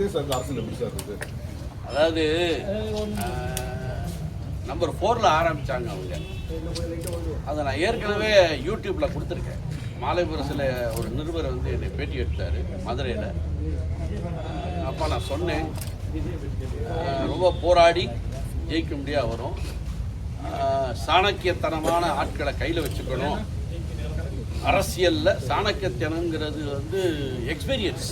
Vijay sir அரசியல் எப்படி sir இருக்கு அதாவது நம்பர் ஃபோரில் ஆரம்பித்தாங்க அவங்க. அதை நான் ஏற்கனவே யூடியூப்பில் கொடுத்துருக்கேன். மாலைபுரத்தில் ஒரு நிருபர் வந்து என்னை பேட்டி எடுத்தார் மதுரையில். அப்போ நான் சொன்னேன் ரொம்ப போராடி ஜெயிக்க முடியா வரும். சாணக்கியத்தனமான ஆட்களை கையில் வச்சுக்கணும். அரசியலில் சாணக்கியத்தனங்கிறது வந்து எக்ஸ்பீரியன்ஸ்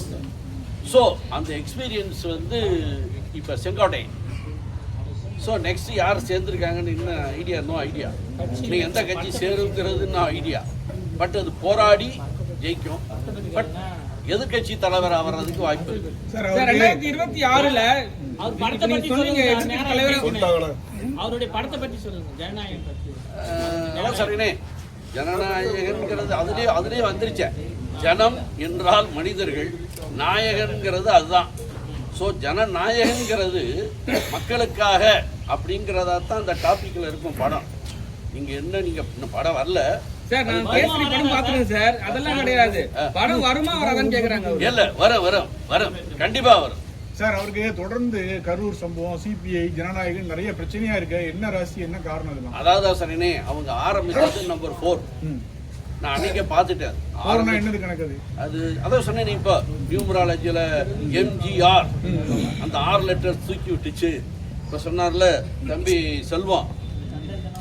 ஸோ அந்த எக்ஸ்பீரியன்ஸ் வந்து இப்போ செங்கோட்டை. ஸோ நெக்ஸ்ட் யார் சேர்ந்துருக்காங்கன்னு இன்னும் ஐடியா நோ ஐடியா நீ எந்த கட்சி சேருங்கிறதுன்னு ஐடியா பட் அது போராடி ஜெயிக்கும். பட் எதிர்கட்சி தலைவர் ஆவறதுக்கு வாய்ப்பு இருக்கு. இருபத்தி ஆறுல அவருடைய படத்தை சொல்லுங்க ஜனநாயகம் சரிண்ணே ஜனநாயகங்கிறது அதுலேயே அதுலேயே வந்துருச்சேன் ஜனம் என்றால் மனிதர்கள். நாயகன்கிறது அதுதான். ஸோ ஜனநாயகங்கிறது மக்களுக்காக அப்படிங்கிறதா தான் அந்த டாப்பிக்கில் இருக்கும் படம். நீங்கள் என்ன நீங்கள் இன்னும் படம் வரல. சார் நான் கேசரி படம் பாத்துருக்கேன் சார். அதெல்லாம் கிடையாது. படம் வருமா வராதான்னு கேக்குறாங்க அவரு. இல்லை வரும் வரும் வரும். கண்டிப்பாக வரும். சார் அவருக்கு தொடர்ந்து கரூர் சம்பவம் சிபிஐ ஜனநாயகம் நிறைய பிரச்சனையா இருக்கு. என்ன ராசி என்ன காரணம் அதாவது சரினே அவங்க ஆரம்பிச்சது நம்பர் ஃபோர். நான் அன்னைக்கே பார்த்துட்டேன். என்னது கணக்கு அது? அது அதான் சொன்னேன் இப்போ நியூமராலஜியில் எம்ஜிஆர் அந்த ஆறு லெட்டர் தூக்கி விட்டுச்சு. இப்போ சொன்னார்ல தம்பி செல்வம்.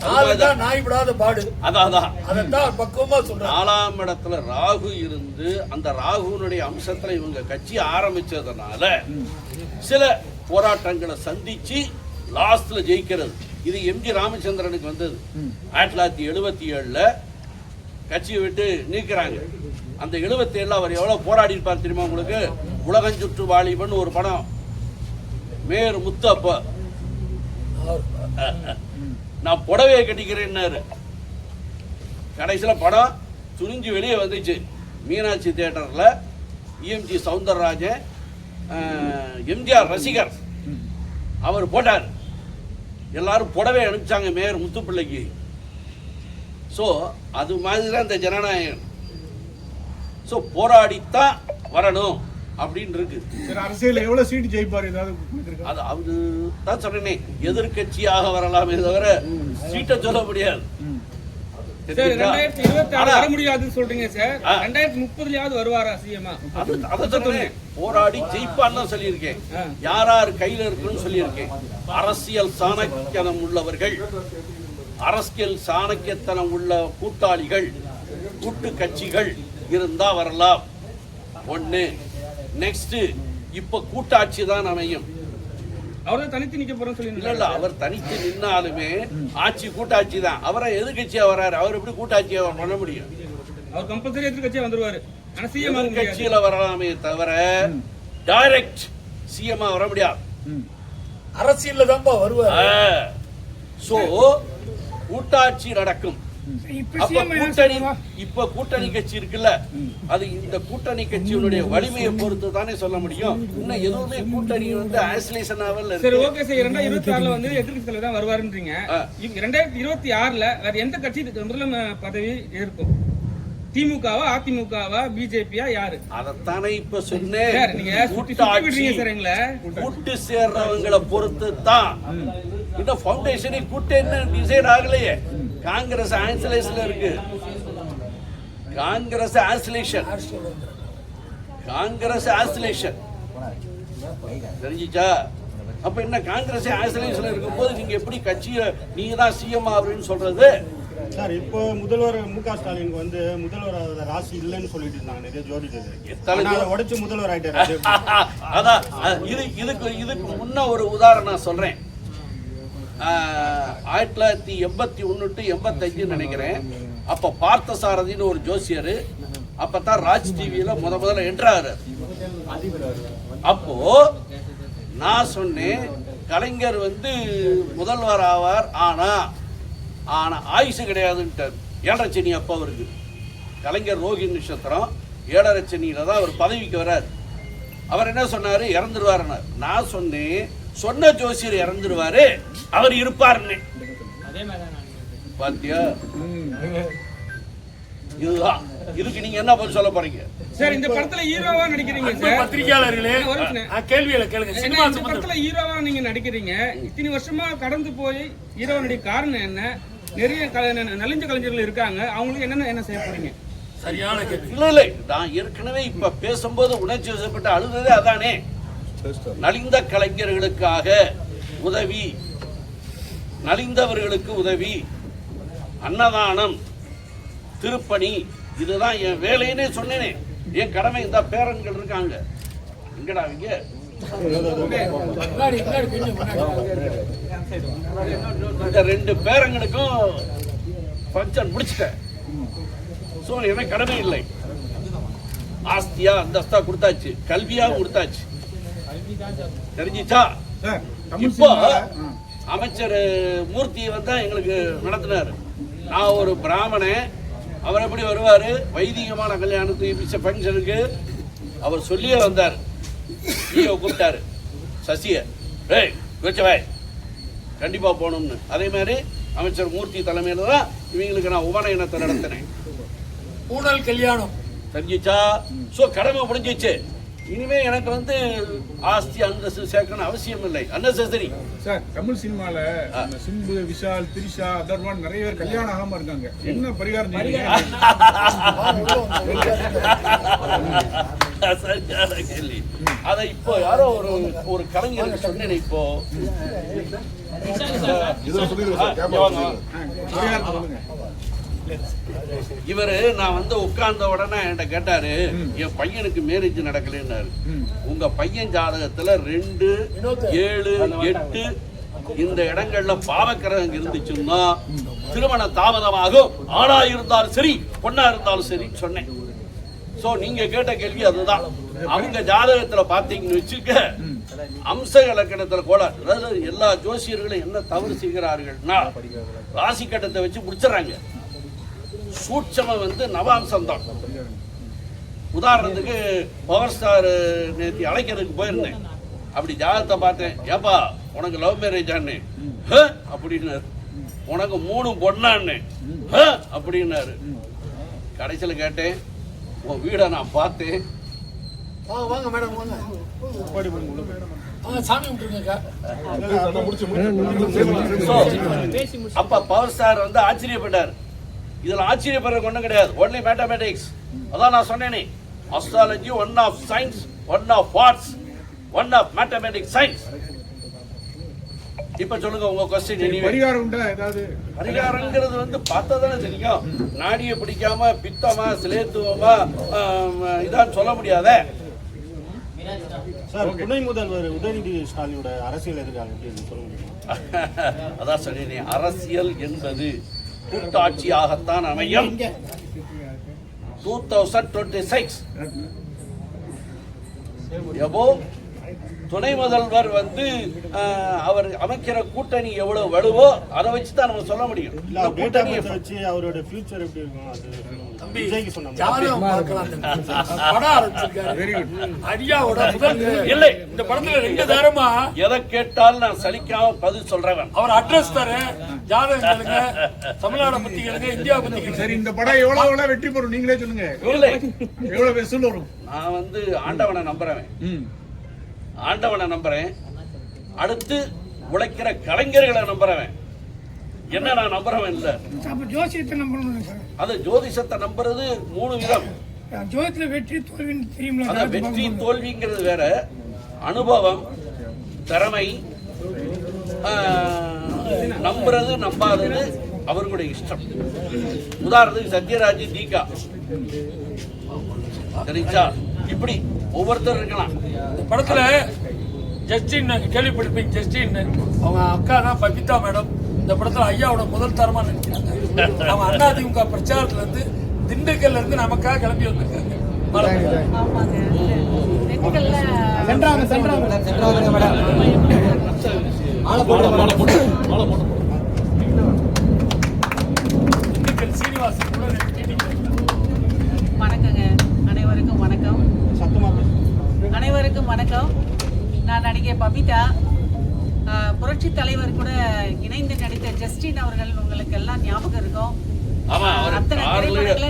நாலுதான் நாய் விடாத பாடு. அதான் அதான். அதைத்தான் பக்குவமா சொல்றாங்க நாலாம் இடத்துல ராகு இருந்து அந்த ராகுனுடைய அம்சத்துல இவங்க கட்சி ஆரம்பிச்சதுனால சில போராட்டங்களை சந்திச்சு லாஸ்ட்ல ஜெயிக்கிறது. இது எம்ஜி ராமச்சந்திரனுக்கு வந்தது. ஆயிரத்தி தொள்ளாயிரத்தி எழுபத்தி ஏழுல கட்சியை விட்டு நீக்கிறாங்க. அந்த எழுபத்தி அவர் எவ்வளவு போராடி இருப்பார் தெரியுமா உங்களுக்கு? உலகஞ்சுற்று வாலிபன் ஒரு படம் மேயர் முத்து அப்போ. நான் புடவையை கட்டிக்கிறேன்னாரு. கடைசியில் படம் துணிஞ்சு வெளியே வந்துச்சு. மீனாட்சி தேட்டரில் இஎம்ஜி சவுந்தரராஜன் எம்ஜிஆர் ரசிகர். அவர் போட்டார். எல்லாரும் புடவை அனுப்பிச்சாங்க மேயர் முத்துப்பிள்ளைக்கு. ஸோ அது மாதிரி தான் இந்த ஜனநாயகம். ஸோ போராடித்தான் வரணும் அப்படின்னு இருக்கு சார் அரசியல் எவ்வளவு சீட்டு ஜெயிப்பார்? ஏதாவது? அது அது தான் சொன்னேனே எதிர்கட்சியாக வரலாமே தவிர சீட்டை சொல்ல முடியாது. போராடி ஜெயிப்பான்னு தான் சொல்லியிருக்கேன். யார் யார் கையில இருக்குன்னு சொல்லியிருக்கேன். அரசியல் சாணக்கியத்தனம் உள்ளவர்கள். அரசியல் சாணக்கியத்தனம் உள்ள கூட்டாளிகள் கூட்டு கட்சிகள் இருந்தா வரலாம். ஒண்ணு. நெக்ஸ்ட் இப்ப கூட்டாட்சி தான் அமையும். அவர் தான் தனித்து நிக்க போறேன்னு இல்ல சொல்லி இல்ல அவர் தனித்து நின்னாலுமே ஆட்சி கூட்டாட்சி தான். அவரை எதிர்கட்சியா வர்றாரு அவர் எப்படி கூட்டாட்சியா பண்ண முடியும்? அவர் கம்பல்சரி எதிர்க்கட்சியா வந்துருவாரு. ஆனா சிஎம் எதிர்கட்சியில வரலாமே தவிர டைரக்ட் சிஎம் வர முடியாது. ம். அரசியல்ல தான்ப்பா வருவார். சோ கூட்டாட்சி நடக்கும். அப்ப கூட்டணி இப்ப கூட்டணி கட்சி இருக்குல்ல அது இந்த கூட்டணி கட்சியினுடைய வலிமையை பொறுத்து தானே சொல்ல முடியும். இன்னும் எதுவுமே கூட்டணி வந்து ஐசோலேஷன் ஆவல் சரி ஓகே சார். ரெண்டாயிரத்தி இருபத்தி ஆறுல வந்து தலைவர் தான் வருவாருன்றீங்க. ஆ. இப்ப ரெண்டாயிரத்தி இருபத்தி ஆறுல வேற எந்த கட்சி முதல்ல பதவி இருக்கும் திமுகவா அதிமுகவா பிஜேபியா யாரு? அதைத்தானே இப்ப சொன்னேன். கூட்டு சேர்றவங்களை பொறுத்து தான் இந்த ஃபவுண்டேஷனை கூட்டு என்ன டிசைட் ஆகலையே. காங்கிரஸ் ஆன்சலேஷன்ல இருக்கு. காங்கிரஸ் ஆன்சலேஷன் காங்கிரஸ் ஆன்சலேஷன் தெரிஞ்சிச்சா? அப்ப என்ன காங்கிரஸ் ஆன்சலேஷன்ல இருக்கும்போது நீங்க எப்படி கட்சியை நீங்க தான் சிஎம் ஆகுறீன்னு சொல்றது? சார் இப்போ முதல்வர் மு க ஸ்டாலினுக்கு வந்து முதல்வர் ராசி இல்லைன்னு சொல்லிட்டு இருந்தாங்க நிறைய ஜோதிடர் எத்தனை ஆனா அதை ஜோ- உடைச்சு முதல்வர் ஆயிட்டாரு. அதான் இது இதுக்கு இதுக்கு முன்ன ஒரு உதாரணம் நான் சொல்றேன். ஆயிரத்தி தொள்ளாயிரத்தி எண்பத்தி ஒன்று டு எண்பத்தஞ்சுன்னு நினைக்கிறேன். அப்ப பார்த்த சாரதின்னு ஒரு ஜோசியர் அப்பதான் ராஜ் டிவியில முத முதல்ல என்றாரு. அப்போ நான் சொன்னேன் கலைஞர் வந்து முதல்வர் ஆவார் ஆனா ஆனா ஆயுசு கிடையாதுன்ட்டார். ஏழரை சனி அப்போ அவருக்கு. கலைஞர் ரோகி நட்சத்திரம் ஏழரை சனியில தான் அவர் பதவிக்கு வரார். அவர் என்ன சொன்னார்? இறந்துருவாருன்னார். நான் சொன்னேன் சொன்ன ஜோசியர் இறந்துருவாரு அவர் இருப்பாருன்னு. பாத்தியா? இதுதான். இதுக்கு நீங்க என்ன பதில் சொல்ல போறீங்க? சார் இந்த படத்துல ஹீரோவா நடிக்கிறீங்க சார். பத்திரிகையாளர்களே கேள்விகளை கேளுங்க. சினிமா இந்த படத்துல ஹீரோவா நீங்க நடிக்கிறீங்க. இத்தனை வருஷமா கடந்து போய் ஹீரோவா நடிக்க காரணம் என்ன? நிறைய நலிஞ்ச கலைஞர்கள் இருக்காங்க. அவங்களுக்கு என்னென்ன என்ன செய்ய போறீங்க? சரியான கேள்வி. இல்லை இல்லை நான் ஏற்கனவே இப்ப பேசும்போது உணர்ச்சி வசப்பட்டு அழுததே அதானே. நலிந்த கலைஞர்களுக்காக உதவி நலிந்தவர்களுக்கு உதவி அன்னதானம் திருப்பணி இதுதான் என் வேலைன்னு சொன்னேனே. என் கடமை இந்த பேரன்கள் இருக்காங்க. எங்கடா அவங்க முன்னாடி இந்த ரெண்டு பேரங்களுக்கும் ஃபங்க்ஷன் முடிச்சிட்டேன். ஸோ எனக்கு கடமை இல்லை. ஆஸ்தியா அந்தஸ்தா கொடுத்தாச்சு. கல்வியாவும் கொடுத்தாச்சு. தெரிஞ்சிச்சா? இப்போ. அமைச்சர் மூர்த்தி வந்தா எங்களுக்கு நடத்தினார். நான் ஒரு பிராமணன். அவர் எப்படி வருவார்? வைதிகமான கல்யாணத்துக்கு மிச்ச ஃபங்க்ஷனுக்கு அவர் சொல்லியே வந்தார். ஈயோ கூப்பிட்டாரு. சசியை ஏய் வச்சவாய் கண்டிப்பாக போகணும்னு. அதே மாதிரி அமைச்சர் மூர்த்தி தலைமையில் தான் இவங்களுக்கு நான் உபநயனத்தை நடத்தினேன். ஊழல் கல்யாணம். தெரிஞ்சிச்சா? ஸோ கடமை முடிஞ்சிச்சு. இனிமே எனக்கு வந்து ஆஸ்தி அந்தஸ்து சேர்க்கணும் அவசியம் இல்லை. அன்னெசரி. சார் தமிழ் சினிமால சிம்பு விஷால் திரிஷா அதர்வான் நிறைய பேர் கல்யாணம் ஆகாம இருக்காங்க. என்ன பரிகாரம்? சரியான கேள்வி. அதை இப்போ யாரோ ஒரு ஒரு கலைஞருக்கு சொன்னேன் இப்போ. சொல்லுங்க இவரு நான் வந்து உட்கார்ந்த உடனே என்கிட்ட கேட்டாரு என் பையனுக்கு மேரேஜ் நடக்கலைன்னாரு. உங்க பையன் ஜாதகத்துல ரெண்டு ஏழு எட்டு இந்த இடங்கள்ல பாவக்கிரகம் இருந்துச்சுன்னா திருமண தாமதமாகும் ஆணா இருந்தாலும் சரி பொண்ணா இருந்தாலும் சரி சொன்னேன். சோ நீங்க கேட்ட கேள்வி அதுதான். அவங்க ஜாதகத்துல பாத்தீங்கன்னு வச்சுக்க அம்ச இலக்கணத்துல கூட அதாவது எல்லா ஜோசியர்களும் என்ன தவறு செய்கிறார்கள்னா ராசி கட்டத்தை வச்சு முடிச்சிடறாங்க. சூட்சமம் வந்து நவாம்சம் தான் உதாரணத்துக்கு பவர் ஸ்டார் நேத்தி அழைக்கிறதுக்கு போயிருந்தேன். அப்படி ஜாதகத்தை பார்த்தேன். ஏப்பா உனக்கு லவ் மேரேஜ் ஆனே அப்படின்னாரு. உனக்கு மூணு பொண்ணான்னு. அப்படின்னாரு. கடைசியில் கேட்டேன் உன் வீடை நான் பார்த்தேன். வாங்க வாங்க மேடம் வாங்க. அப்ப பவர் ஸ்டார் வந்து ஆச்சரியப்பட்டார். இதுல ஆச்சரியப்படுற ஒண்ணும் கிடையாது. ஒன்லி மேத்தமேட்டிக்ஸ் அதான் நான் சொன்னேனே. Astrology one of science one of what's one of mathematics science இப்ப சொல்லுங்க உங்க கொஸ்டின் எனிவே பரிகாரம் உண்டா ஏதாவது? பரிகாரங்கிறது வந்து பார்த்தா தானே தெரியும். நாடியை பிடிக்காம பித்தமா சிலேத்துவமா இதான் சொல்ல முடியாதே. சார் துணை முதல்வர் உதயநிதி ஸ்டாலினோட அரசியல் எதிர்காலம் அதான் சொன்னேனே அரசியல் என்பது கூட்டாட்சியாகத்தான் அமையும். டூ தௌசண்ட் டுவெண்ட்டி சிக்ஸ் எபோ துணை முதல்வர் வந்து அவர் அமைக்கிற கூட்டணி எவ்வளவு வலுவோ அதை வச்சு தான் நம்ம சொல்ல முடியும். கூட்டணி வச்சு அவரோட ஃபியூச்சர் எப்படி இருக்கும்? தம்பி. ஜாதகம் பார்க்கலாம். படம் ஆரம்பிச்சிருக்காரு. முதல் இல்லை. இந்த படத்துல ரெண்டு தரமா எதை கேட்டாலும் நான் சலிக்காம பதில் சொல்றவன். அவர் அட்ரஸ் தரேன் ஜாதகம் கேளுங்க. தமிழ்நாடு பத்தி கேளுங்க. இந்தியா பத்தி சரி இந்த படம் எவ்வளவு எவ்வளவு வெற்றி பெறும்? நீங்களே சொல்லுங்க. எவ்வளவு வசூல் வரும்? நான் வந்து ஆண்டவனை நம்புறவன். ம். ஆண்டவனை நம்புறேன். அடுத்து உழைக்கிற கலைஞர்களை நம்புறவன். என்ன நான் நம்புறவன் இல்ல. அப்ப ஜோசியத்தை நம்பணும் சார். அது ஜோதிஷத்தை நம்புறது மூணு விதம். ஜோதியத்துல வெற்றி தோல்வின்னு தெரியுங்களா அத வெற்றி தோல்விங்கிறது வேற. அனுபவம் திறமை நம்புறது நம்பாதது அவர்களுடைய இஷ்டம். உதாரணத்துக்கு சத்யராஜ் தீகா சரிங்களா இப்படி ஒவ்வொருத்தர் இருக்கலாம். இந்த படத்துல ஜஸ்டின் கேள்விப்பட்டிருப்பீங்க ஜஸ்டின். அவங்க அக்கா தான் பபிதா மேடம். இந்த படத்துல ஐயாவோட முதல் தரமா நடிக்கிறாங்க. அவங்க அதிமுக பிரச்சாரத்துல இருந்து திண்டுக்கல்ல இருந்து நமக்காக கிளம்பி வந்திருக்காங்க. திண்டுக்கல் சீனிவாசன். வணக்கங்க. அனைவருக்கும் வணக்கம். சத்தமா பேசுங்க. அனைவருக்கும் வணக்கம். நான் நடிகை பபிதா. புரட்சி தலைவர் கூட இணைந்து நடித்த ஜஸ்டின் அவர்கள் உங்களுக்கு எல்லாம் ஞாபகம் இருக்கும். அத்தனை திரைப்படங்களே.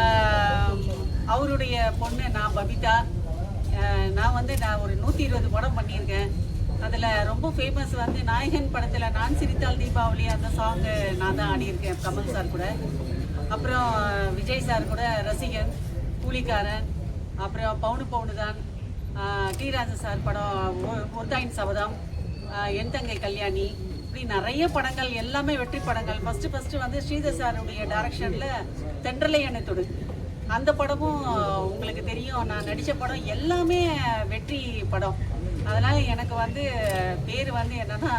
ஆஹ், அவருடைய பொண்ணு நான் பபிதா. நான் வந்து நான் ஒரு நூற்றி இருபது படம் பண்ணியிருக்கேன். அதில் ரொம்ப ஃபேமஸ் வந்து நாயகன் படத்தில் நான் சிரித்தால் தீபாவளி அந்த சாங்கு நான் தான் ஆடியிருக்கேன் கமல் சார் கூட. அப்புறம் விஜய் சார் கூட ரசிகன் கூலிக்காரன். அப்புறம் பவுனு பவுனு தான் டி ராஜன் சார் படம் ஒ- ஒத்தாயின் சபதம் என் தங்கை கல்யாணி இப்படி நிறைய படங்கள் எல்லாமே வெற்றி படங்கள். ஃபஸ்ட்டு ஃபஸ்ட்டு வந்து ஸ்ரீதர் சாருடைய டைரக்ஷனில் தென்றலை எண்ணத்தொடு அந்த படமும் உங்களுக்கு தெரியும். நான் நடித்த படம் எல்லாமே வெற்றி படம். அதனால் எனக்கு வந்து பேர் வந்து என்னன்னா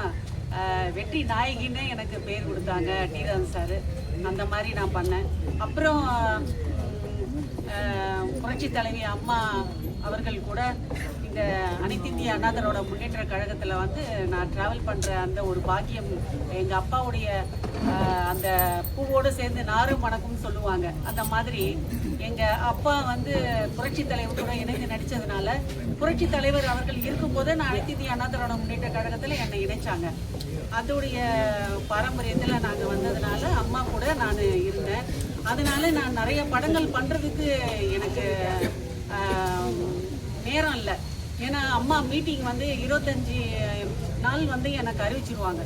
வெற்றி நாயகின்னு எனக்கு பேர் கொடுத்தாங்க டி ராஜன் சார். அந்த மாதிரி நான் பண்ணேன். அப்புறம் புரட்சி தலைவி அம்மா அவர்கள் கூட இந்த அனைத்திந்திய அண்ணாதரோட முன்னேற்ற கழகத்தில் வந்து நான் ட்ராவல் பண்ணுற அந்த ஒரு பாக்கியம் எங்கள் அப்பாவுடைய அந்த பூவோடு சேர்ந்து நாரும் மணக்கும்னு சொல்லுவாங்க. அந்த மாதிரி எங்கள் அப்பா வந்து புரட்சி தலைவர் கூட இணைந்து நடித்ததுனால புரட்சி தலைவர் அவர்கள் இருக்கும்போதே நான் அனைத்திந்திய அண்ணாதரோட முன்னேற்ற கழகத்தில் என்னை இணைச்சாங்க. அதோடைய பாரம்பரியத்தில் நாங்கள் வந்ததுனால அம்மா கூட நான் இருந்தேன். அதனால நான் நிறைய படங்கள் பண்ணுறதுக்கு எனக்கு நேரம் இல்லை. ஏன்னா அம்மா மீட்டிங் வந்து இருபத்தஞ்சி நாள் வந்து எனக்கு அறிவிச்சிருவாங்க.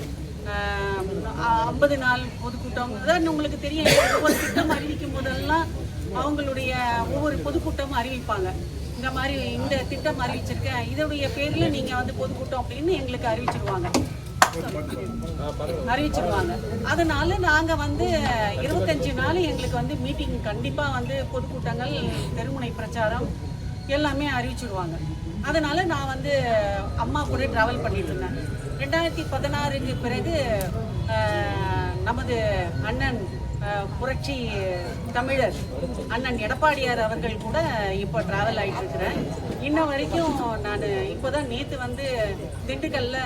ஐம்பது நாள் பொதுக்கூட்டம். அதான் உங்களுக்கு தெரியும் ஒவ்வொரு திட்டம் அறிவிக்கும் போதெல்லாம் அவங்களுடைய ஒவ்வொரு பொதுக்கூட்டமும் அறிவிப்பாங்க. இந்த மாதிரி இந்த திட்டம் அறிவிச்சிருக்கேன். இதோடைய பேரில் நீங்கள் வந்து பொதுக்கூட்டம் அப்படின்னு எங்களுக்கு அறிவிச்சிருவாங்க. அறிவிச்சிருவாங்க. அதனால நாங்க வந்து இருபத்தஞ்சு நாள் எங்களுக்கு வந்து மீட்டிங் கண்டிப்பா வந்து பொதுக்கூட்டங்கள் தெருமுனை பிரச்சாரம் எல்லாமே அறிவிச்சிருவாங்க. அதனால நான் வந்து அம்மா கூட டிராவல் பண்ணிட்டு இருந்தேன். ரெண்டாயிரத்தி பதினாறுக்கு பிறகு நமது அண்ணன் புரட்சி தமிழர் அண்ணன் எடப்பாடியார் அவர்கள் கூட இப்போ டிராவல் ஆகிட்டு இருக்கிறேன். இன்ன வரைக்கும் நான் இப்போதான் நேற்று வந்து திண்டுக்கல்ல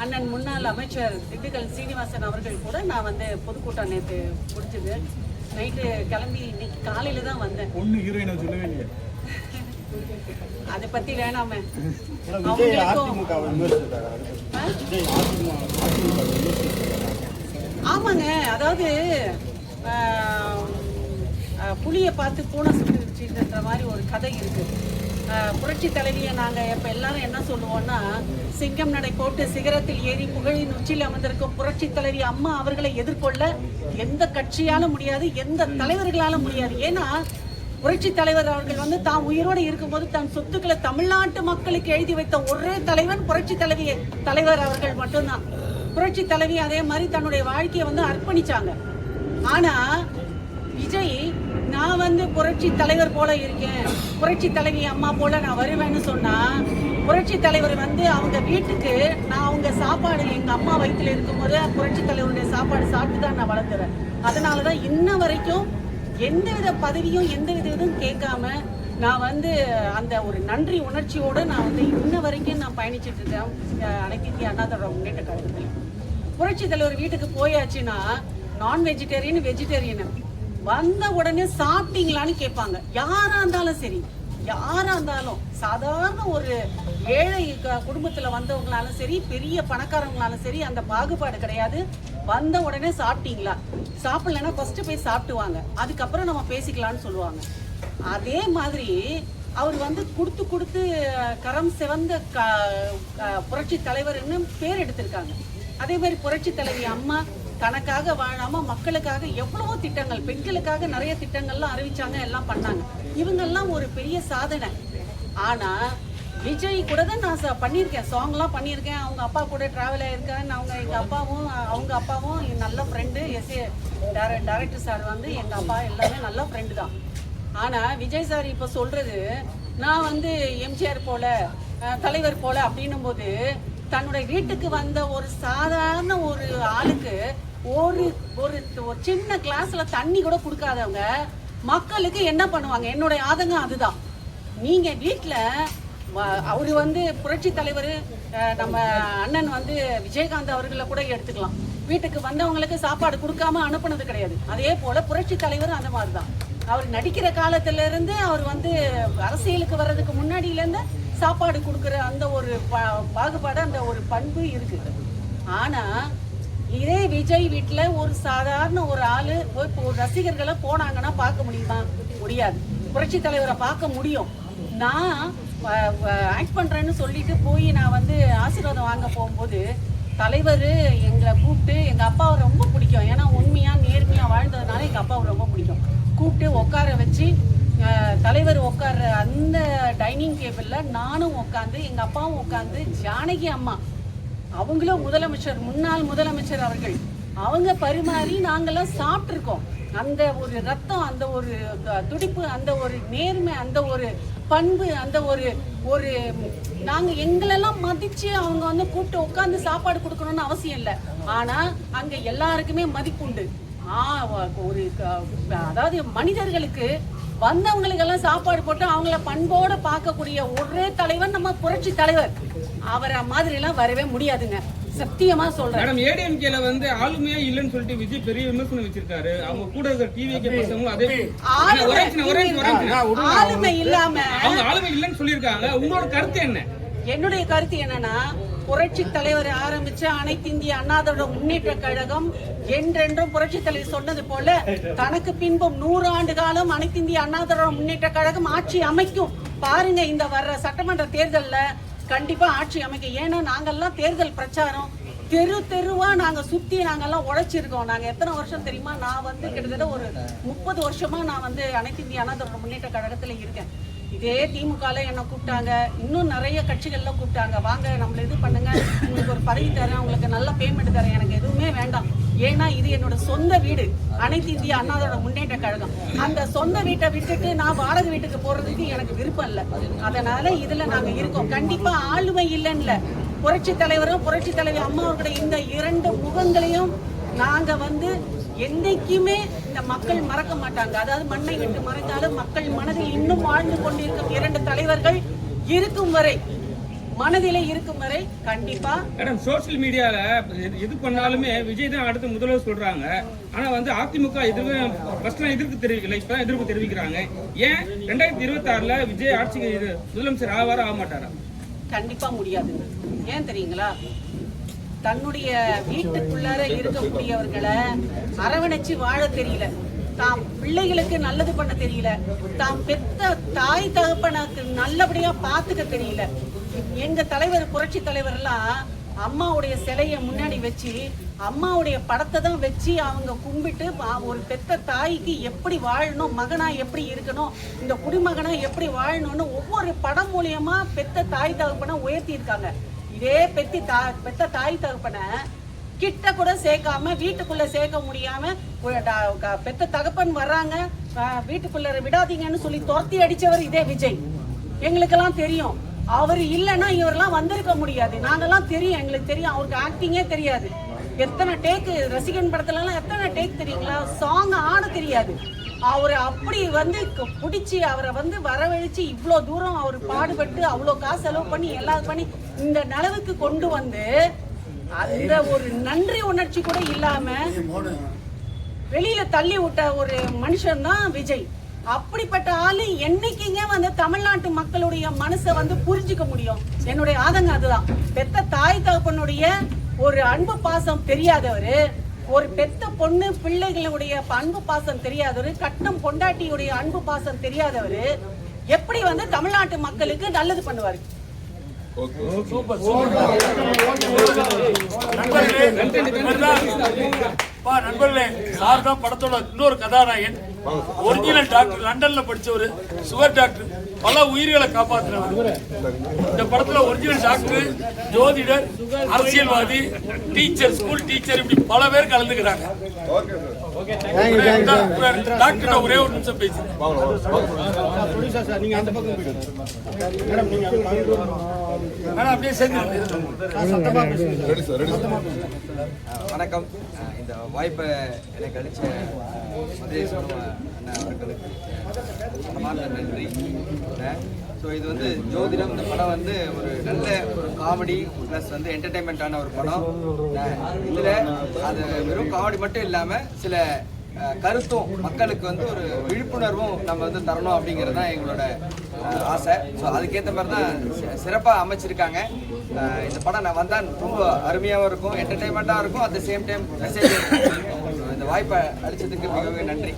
அண்ணன் முன்னாள் அமைச்சர் திண்டுக்கல் சீனிவாசன் அவர்கள் கூட நான் வந்து பொதுக்கூட்டம் நேற்று முடிச்சது. நைட்டு கிளம்பி இன்னைக்கு காலையில தான் வந்தேன். பொண்ணு ஹீரோயினை சொல்லவே இல்லையே. அதை பத்தி வேணாமே? ஆமாங்க. அதாவது புலியை பார்த்து பூனை சுட்டுச்சுன்ற மாதிரி ஒரு கதை இருக்கு. ஆஹ், புரட்சி தலைவியை நாங்கள் இப்போ எல்லாரும் என்ன சொல்லுவோம்னா சிங்கம் நடை போட்டு சிகரத்தில் ஏறி புகழின் உச்சியில் அமர்ந்திருக்கும் புரட்சி தலைவி அம்மா அவர்களை எதிர்கொள்ள எந்த கட்சியாலும் முடியாது எந்த தலைவர்களாலும் முடியாது. ஏன்னா புரட்சி தலைவர் அவர்கள் வந்து தான் உயிரோடு இருக்கும்போது தன் சொத்துக்களை தமிழ்நாட்டு மக்களுக்கு எழுதி வைத்த ஒரே தலைவன் புரட்சி தலைவி தலைவர் அவர்கள் மட்டும்தான். புரட்சி தலைவி அதே மாதிரி தன்னுடைய வாழ்க்கையை வந்து அர்ப்பணிச்சாங்க. ஆனா விஜய் நான் வந்து புரட்சி தலைவர் போல இருக்கேன். புரட்சி தலைவி அம்மா போல நான் வருவேன்னு சொன்னா புரட்சி தலைவர் வந்து அவங்க வீட்டுக்கு நான் அவங்க சாப்பாடு எங்க அம்மா வயிற்றுல இருக்கும்போது புரட்சி தலைவருடைய சாப்பாடு சாப்பிட்டு தான் நான் வளர்ந்துறேன் அதனாலதான் இன்ன வரைக்கும் எந்தவித பதவியும் எந்த வித இதுவும் கேட்காம நான் வந்து அந்த ஒரு நன்றி உணர்ச்சியோடு நான் வந்து இன்ன வரைக்கும் நான் பயணிச்சுட்டு இருக்கேன். அஹ் அனைத்து இந்திய அண்ணாதோட முன்னேற்ற கழகத்தில் புரட்சி தலைவர் வீட்டுக்கு போயாச்சுன்னா நான் வெஜிடேரியன் வெஜிடேரியன் வந்த உடனே சாப்பிட்டீங்களான்னு கேட்பாங்க. யாரா இருந்தாலும் சரி. யாரா இருந்தாலும் சாதாரண ஒரு ஏழை க- குடும்பத்துல வந்தவங்களாலும் சரி பெரிய பணக்காரங்களாலும் சரி அந்த பாகுபாடு கிடையாது. வந்த உடனே சாப்பிட்டீங்களா? சாப்பிடலன்னா ஃபர்ஸ்ட் போய் சாப்பிட்டுவாங்க. அதுக்கப்புறம் நம்ம பேசிக்கலாம்னு சொல்லுவாங்க. அதே மாதிரி அவர் வந்து கொடுத்து கொடுத்து கரம் சிவந்த க க- புரட்சி தலைவர்னு பேர் எடுத்திருக்காங்க. அதே மாதிரி புரட்சி தலைவி அம்மா தனக்காக வாழாம மக்களுக்காக எவ்வளவோ திட்டங்கள் பெண்களுக்காக நிறைய திட்டங்கள்லாம் அறிவிச்சாங்க எல்லாம் பண்ணாங்க. இவங்கெல்லாம் ஒரு பெரிய சாதனை. ஆனா விஜய் கூட தான் நான் ச- பண்ணியிருக்கேன். சாங்லாம் பண்ணியிருக்கேன். அவங்க அப்பா கூட ட்ராவல் ஆயிருக்கேன். அவங்க எங்கள் அப்பாவும் அவங்க அப்பாவும் நல்ல friend S A director sir வந்து எங்கள் அப்பா எல்லாமே நல்ல ஃப்ரெண்டு தான். ஆனால் விஜய் சார் இப்போ சொல்கிறது நான் வந்து எம்ஜிஆர் போல தலைவர் போல அப்படின்னும் போது தன்னுடைய வீட்டுக்கு வந்த ஒரு சாதாரண ஒரு ஆளுக்கு ஒரு ஒரு ஒரு சின்ன கிளாஸ்ல தண்ணி கூட கொடுக்காதவங்க மக்களுக்கு என்ன பண்ணுவாங்க? என்னுடைய ஆதங்கம் அதுதான். நீங்க வீட்டில் அவர் வந்து புரட்சி தலைவர் நம்ம அண்ணன் வந்து விஜயகாந்த் அவர்களை கூட எடுத்துக்கலாம். வீட்டுக்கு வந்தவங்களுக்கு சாப்பாடு கொடுக்காம அனுப்புனது கிடையாது. அதே போல புரட்சி தலைவர் அந்த மாதிரி தான் அவர் நடிக்கிற காலத்துல இருந்து அவர் வந்து அரசியலுக்கு வர்றதுக்கு முன்னாடியிலேருந்து சாப்பாடு கொடுக்குற அந்த ஒரு பாகுபாடு அந்த ஒரு பண்பு இருக்கு ஆனா இதே விஜய் வீட்டில் ஒரு சாதாரண ஒரு ஆளு போய் ஒரு ரசிகர்களை போனாங்கன்னா பார்க்க முடியுமா? முடியாது. புரட்சி தலைவரை பார்க்க முடியும். நான் ஆக்ட் பண்றேன்னு சொல்லிட்டு போய் நான் வந்து ஆசீர்வாதம் வாங்க போகும்போது தலைவர் எங்களை கூப்பிட்டு எங்கள் அப்பாவை ரொம்ப பிடிக்கும். ஏன்னா உண்மையாக நேர்மையாக வாழ்ந்ததுனால எங்கள் அப்பாவை ரொம்ப பிடிக்கும். கூப்பிட்டு உட்கார வச்சு தலைவர் உட்கார்ற அந்த டைனிங் டேபிளில் நானும் உட்காந்து எங்கள் அப்பாவும் உட்காந்து ஜானகி அம்மா அவங்களும் முதலமைச்சர் முன்னாள் முதலமைச்சர் அவர்கள் அவங்க பரிமாறி நாங்கள்லாம் சாப்பிட்ருக்கோம் அந்த ஒரு ரத்தம் அந்த ஒரு துடிப்பு அந்த ஒரு நேர்மை அந்த ஒரு பண்பு அந்த ஒரு ஒரு நாங்கள் எங்களெல்லாம் மதித்து அவங்க வந்து கூப்பிட்டு உட்காந்து சாப்பாடு கொடுக்கணும்னு அவசியம் இல்லை. ஆனால் அங்கே எல்லாருக்குமே மதிப்புண்டு. ஒரு க- அதாவது மனிதர்களுக்கு வந்தவங்களுக்கெல்லாம் சாப்பாடு போட்டு அவங்கள பண்போட பார்க்கக்கூடிய ஒரே தலைவர் நம்ம புரட்சி தலைவர். அவரை மாதிரி எல்லாம் வரவே முடியாதுங்க. சத்தியமா சொல்றேன். மேடம் ஏடிஎம்கேல வந்து ஆளுமையே இல்லைன்னு சொல்லிட்டு விஜய் பெரிய விமர்சனம் வச்சிருக்காரு. அவங்க கூட இருக்கிற டிவிகே பசங்களும் அதே. ஆளுமை இல்லாம அவங்க ஆளுமை இல்லைன்னு சொல்லியிருக்காங்க. உங்களோட கருத்து என்ன? என்னுடைய கருத்து என்னன்னா புரட்சி தலைவர் ஆரம்பிச்ச அனைத்து இந்திய அண்ணாதோட முன்னேற்ற கழகம் என்றென்றும் புரட்சி தலைவர் சொன்னது போல தனக்கு பின்பும் நூறு ஆண்டு காலம் அனைத்து இந்திய அண்ணாதோட முன்னேற்ற கழகம் ஆட்சி அமைக்கும். பாருங்க இந்த வர்ற சட்டமன்ற தேர்தல்ல கண்டிப்பா ஆட்சி அமைக்கும். ஏன்னா நாங்கெல்லாம் தேர்தல் பிரச்சாரம் தெரு தெருவா நாங்க சுத்தி நாங்கெல்லாம் உழைச்சிருக்கோம். நாங்க எத்தனை வருஷம் தெரியுமா? நான் வந்து கிட்டத்தட்ட ஒரு முப்பது வருஷமா நான் வந்து அனைத்து இந்திய அண்ணாதோட முன்னேற்ற கழகத்துல இருக்கேன். இதே திமுகல என்ன கூப்பிட்டாங்க. இன்னும் நிறைய கட்சிகள்ல கூப்பிட்டாங்க. வாங்க நம்மள இது பண்ணுங்க. உங்களுக்கு ஒரு பதவி தரேன். உங்களுக்கு நல்ல பேமெண்ட் தரேன். எனக்கு எதுவுமே வேண்டாம். ஏன்னா இது என்னோட சொந்த வீடு. அனைத்து இந்திய அண்ணாதோட முன்னேற்ற கழகம். அந்த சொந்த வீட்டை விட்டுட்டு நான் வாடகை வீட்டுக்கு போறதுக்கு எனக்கு விருப்பம் இல்லை. அதனால இதுல நாங்க இருக்கோம். கண்டிப்பா ஆளுமை இல்லைன்னு புரட்சி தலைவரும் புரட்சி தலைவர் அம்மா இந்த இரண்டு முகங்களையும் நாங்க வந்து என்னைக்குமே இந்த மக்கள் மறக்க மாட்டாங்க. அதாவது மண்ணை விட்டு மறைந்தாலும் மக்கள் மனதில் இன்னும் வாழ்ந்து கொண்டிருக்கும் இரண்டு தலைவர்கள் இருக்கும் வரை மனதிலே இருக்கும் வரை கண்டிப்பா மேடம் சோஷியல் மீடியால எது- பண்ணாலுமே விஜய் தான் அடுத்து முதல்வர் சொல்றாங்க. ஆனா வந்து அதிமுக எதிர்ப்பு ஃபர்ஸ்ட் எதிர்ப்பு தெரிவிக்கல இப்ப எதிர்ப்பு தெரிவிக்கிறாங்க. ஏன்? ரெண்டாயிரத்தி இருபத்தி ஆறுல விஜய் ஆட்சிக்கு முதலமைச்சர் ஆவாரா ஆக மாட்டாரா? கண்டிப்பா முடியாதுங்க. ஏன் தெரியுங்களா? தன்னுடைய வீட்டுக்குள்ளார இருக்கக்கூடியவர்களை அரவணைச்சு வாழ தெரியல. தாம் பிள்ளைகளுக்கு நல்லது பண்ண தெரியல. தாம் பெத்த தாய் தகப்பனுக்கு நல்லபடியா பாத்துக்க தெரியல. எங்க தலைவர் புரட்சி தலைவர் எல்லாம் அம்மாவுடைய சிலையை முன்னாடி வச்சு அம்மாவுடைய படத்தை தான் வச்சு அவங்க கும்பிட்டு ஒரு பெத்த தாய்க்கு எப்படி வாழணும் மகனா எப்படி இருக்கணும் இந்த குடிமகனா எப்படி வாழணும்னு ஒவ்வொரு படம் மூலியமா பெத்த தாய் தகப்பனை உயர்த்தி இருக்காங்க இதே பெத்தி தா பெத்த தாய் தகப்பனை கிட்ட கூட சேர்க்காம வீட்டுக்குள்ள சேர்க்க முடியாம க- பெத்த தகப்பன் வர்றாங்க வீட்டுக்குள்ள விடாதீங்கன்னு சொல்லி துரத்தி அடிச்சவர் இதே விஜய். எங்களுக்கெல்லாம் தெரியும். அவர் இல்லைன்னா இவரெல்லாம் வந்திருக்க முடியாது. நாங்கெல்லாம் தெரியும் எங்களுக்கு தெரியும். அவருக்கு ஆக்டிங்கே தெரியாது. எத்தனை டேக்கு ரசிகன் படத்துல எல்லாம் எத்தனை டேக் தெரியுங்களா? சாங் ஆட தெரியாது. அவரை அப்படி வந்து பிடிச்சி அவரை வந்து வரவழைச்சு இவ்வளோ தூரம் அவர் பாடுபட்டு அவ்வளோ காசு செலவு பண்ணி எல்லாம் பண்ணி இந்த நிலவுக்கு கொண்டு வந்து அந்த ஒரு நன்றி உணர்ச்சி கூட இல்லாம வெளியில தள்ளி விட்ட ஒரு மனுஷன் தான் விஜய். அப்படிப்பட்ட ஆளு என்னைக்குங்க வந்து தமிழ்நாட்டு மக்களுடைய மனசை வந்து புரிஞ்சுக்க முடியும்? என்னுடைய ஆதங்கம் அதுதான். பெத்த தாய் தகப்பனுடைய ஒரு அன்பு பாசம் தெரியாதவரு. ஒரு பெத்த பொண்ணு பிள்ளைகளுடைய அன்பு பாசம் தெரியாதவரு கட்டம் பொண்டாட்டியுடைய அன்பு பாசம் தெரியாதவரு எப்படி வந்து தமிழ்நாட்டு மக்களுக்கு நல்லது பண்ணுவாரு? சூப்பர் பா நண்பர்களே சார் தான் படத்தோட இன்னொரு கதாநாயகன். ஒரிஜினல் டாக்டர் லண்டன்ல படிச்சவர் சுகர் டாக்டர் பல உயிர்களை காப்பாத்தினவர். இந்த படத்துல ஒரிஜினல் டாக்டர் ஜோதிடர் அரசியல்வாதி டீச்சர் ஸ்கூல் டீச்சர் இப்படி பல பேர் கலந்துக்கிறாங்க. டாக்டர் ஒரே ஒரு நிமிஷம் அப்படியே சேர்ந்து வணக்கம். இந்த வாய்ப்பை எனக்கு அளித்த மதுரை சோழ அண்ணா அவர்களுக்கு மனமார்ந்த நன்றி. ஸோ இது வந்து ஜோதிடம். இந்த படம் வந்து ஒரு நல்ல ஒரு காமெடி ப்ளஸ் வந்து என்டர்டைன்மெண்ட்டான ஒரு படம். இதில் அது வெறும் காமெடி மட்டும் இல்லாமல் சில கருத்தும் மக்களுக்கு வந்து ஒரு விழிப்புணர்வும் நம்ம வந்து தரணும் அப்படிங்கிறது தான் எங்களோட ஆசை. ஸோ அதுக்கேற்ற மாதிரி தான் சி- சிறப்பாக அமைச்சிருக்காங்க. இந்த படம் நான் வந்தால் ரொம்ப அருமையாகவும் இருக்கும் என்டர்டைன்மெண்ட்டாக இருக்கும். At the same time message இந்த வாய்ப்பை அளித்ததுக்கு மிகவும் நன்றி.